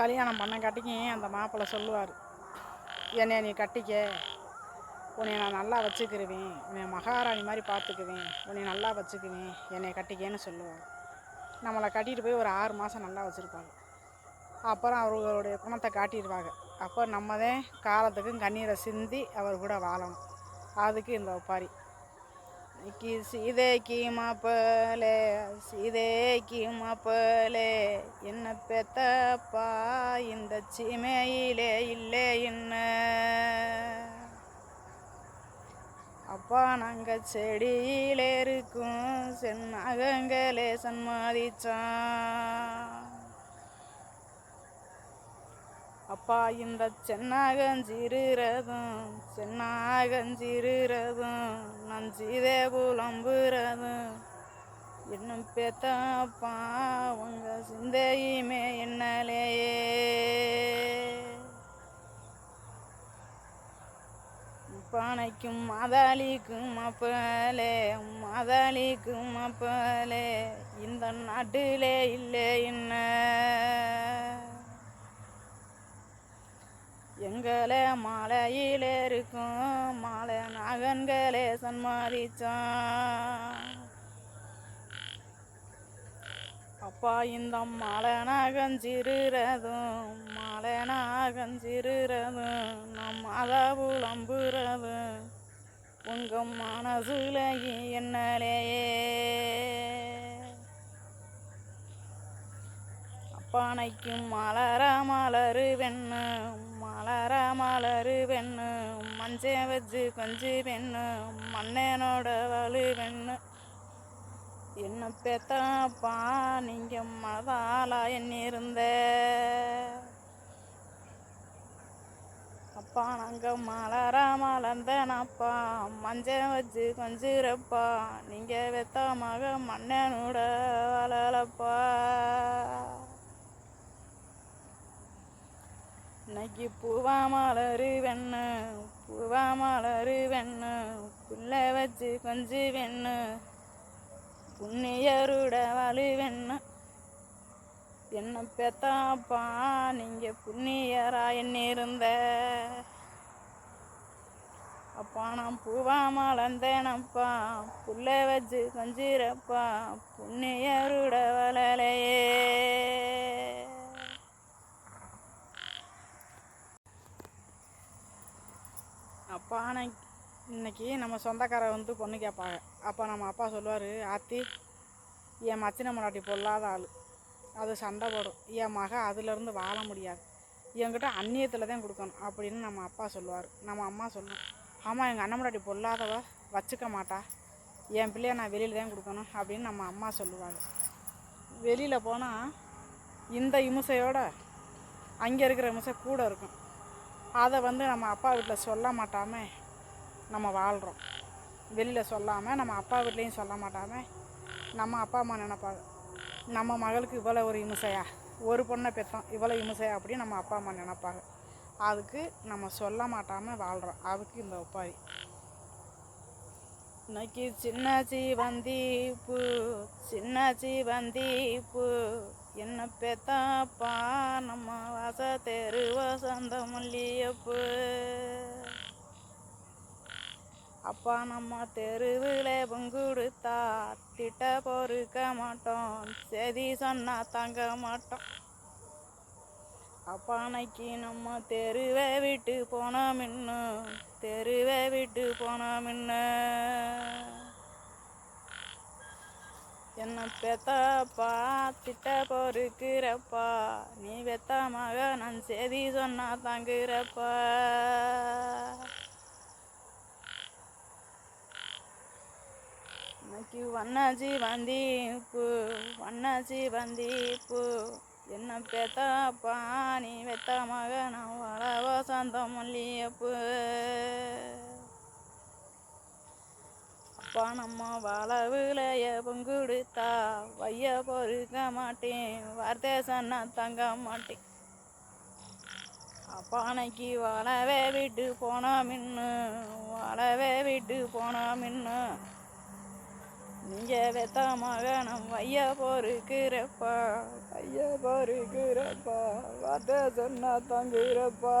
கல்யாணம் பண்ண கட்டிக்கும் அந்த மாப்பிள்ளை சொல்லுவார் என்னை நீ கட்டிக்க. உன்னை நான் நல்லா வச்சுக்கிருவேன். உன்னை மகாராணி மாதிரி பார்த்துக்குவேன். உன்னை நல்லா வச்சுக்குவேன். என்னை கட்டிக்கேன்னு சொல்லுவார். நம்மளை கட்டிட்டு போய் ஒரு ஆறு மாதம் நல்லா வச்சுருப்பாங்க அப்புறம் அவர்களுடைய குணத்தை காட்டிடுவாங்க. அப்போ நம்ம தான் காலத்துக்கும் கண்ணீரை சிந்தி அவர் கூட வாழணும். அதுக்கு இந்த ஒப்பாரி கி சீதைக்கு மாப்பிளே சீதைக்கு மாப்பிளே என்ன பெத்தப்பா இந்த சீமையிலே இல்லை என்ன? அப்பா நாங்கள் செடியிலே இருக்கும் சென்னாகங்களே சன்மாதிச்சான். அப்பா இந்த சென்னாகஞ்சிருறதும் சென்னாகஞ்சிருறதும் நஞ்சிதே புலம்புறதும் இன்னும் பேத்தப்பா உங்க சிந்தையுமே என்னலேயே. பானைக்கும் மாதாளிக்கும் அப்பலே மாதாளிக்கும் அப்பலே இந்த நாட்டிலே இல்லை என்ன? நாகன்களே மாலையில் இருக்கும். மாலை நாகன்களே சன்மாதிச்சான் அப்பா இந்த மாலை நாகஞ்சிருறதும் மாலை நாகஞ்சிருறதும் நம் மாதா புலம்புறதும் உங்கள் மனசுல என்னலையே. அப்பானைக்கும் மலர மலரு வெண்ணம். மலர மலரு பெண்ணு மஞ்சே வச்சு பஞ்சு பெண்ணு மண்ணனோட வலு பெண்ணு. என்ன பெத்தப்பா நீங்க மனதாலா என்ன இருந்த அப்பா நாங்க மலர மலர்ந்தனப்பா மஞ்ச வச்சு கொஞ்சிறப்பா நீங்க வெத்தமாக மண்ணனோட வளலப்பா. இன்னைக்கு பூவா மலரு வெண்ணு பூவா மலரு வெண்ணு புள்ள வச்சு கொஞ்சு வெண்ணு புண்ணியருட வலு வெண்ணு. என்ன பெத்தாப்பா நீங்க புண்ணியரா என்ன இருந்த அப்பா நான் பூவா மலர்ந்தேனப்பா புள்ள வச்சு கொஞ்சிரப்பா புண்ணிய வளலையே அப்பா நான் இன்றைக்கி நம்ம சொந்தக்காரர் வந்து பொண்ணு கேட்பாங்க. அப்போ நம்ம அப்பா சொல்லுவார் ஆத்தி என் மச்சின முன்னாடி பொல்லாத ஆள். அது சண்டை போடும். என் மக அதுலேருந்து வாழ முடியாது. என்கிட்ட அந்நியத்தில் தான் கொடுக்கணும். அப்படின்னு நம்ம அப்பா சொல்லுவார். நம்ம அம்மா சொல்லும் ஆமாம் எங்கள் அண்ணன் முன்னாடி பொல்லாதவ வச்சுக்க மாட்டா. என் பிள்ளைய நான் வெளியில் தான் கொடுக்கணும். அப்படின்னு நம்ம அம்மா சொல்லுவாங்க. வெளியில் போனால் இந்த இமுசையோட அங்கே இருக்கிற இமுசை கூட இருக்கும். அதை வந்து நம்ம அப்பா வீட்டில் சொல்ல மாட்டாமே நம்ம வாழ்கிறோம் வெளியில் சொல்லாமல் நம்ம அப்பா வீட்லேயும் சொல்ல மாட்டாமல் நம்ம அப்பா அம்மா நினைப்பாங்க. நம்ம மகளுக்கு இவ்வளோ ஒரு இமுசையா? ஒரு பொண்ணை பெற்றோம் இவ்வளோ இமுசையா? அப்படின்னு நம்ம அப்பா அம்மா நினைப்பாங்க. அதுக்கு நம்ம சொல்ல மாட்டாமல் வாழ்கிறோம் அதுக்கு இந்த ஒப்பாரி இன்னைக்கு சின்ன சீவந்தி பூ சின்ன சீவந்தி பூ என்ன பெத்தாப்பா நம்ம வாச தெரு வசந்த மல்லியப்பு. அப்பா நம்ம தெருவில் பங்குடுத்தா திட்ட பொறுக்க மாட்டோம். செதி சொன்னா தங்க மாட்டோம். அப்பானைக்கு நம்ம தெருவை விட்டு போனோம் இன்னும் தெருவை விட்டு போனோம் இன்னும் என்ன பெத்தப்பா திட்ட பொறுக்கிறப்பா நீ பெத்த மக நான் செய்தி சொன்னா தங்குறப்பா. இன்னைக்கு வண்ணாச்சி வந்தீப்பு வண்ணாச்சி வந்தீப்பு. என்ன பெத்தப்பா நீ வெத்த மக நான் சொந்தம் வசந்த மல்லியப்பு அப்பா நம்ம வளவுலைய பொங்குடுத்தா வைய பொறுக்க மாட்டேன் வார்த்தை சொன்னா தங்க மாட்டேன். அப்பானைக்கு வளவே விட்டு போனோம் மின்னு வளவே விட்டு போனோம் மின்னு இங்கே வெத்தா மகனம் ஐயா போருக்கிறப்பா ஐயா போருக்கிறப்பா வார்த்தை சொன்னா தங்குறப்பா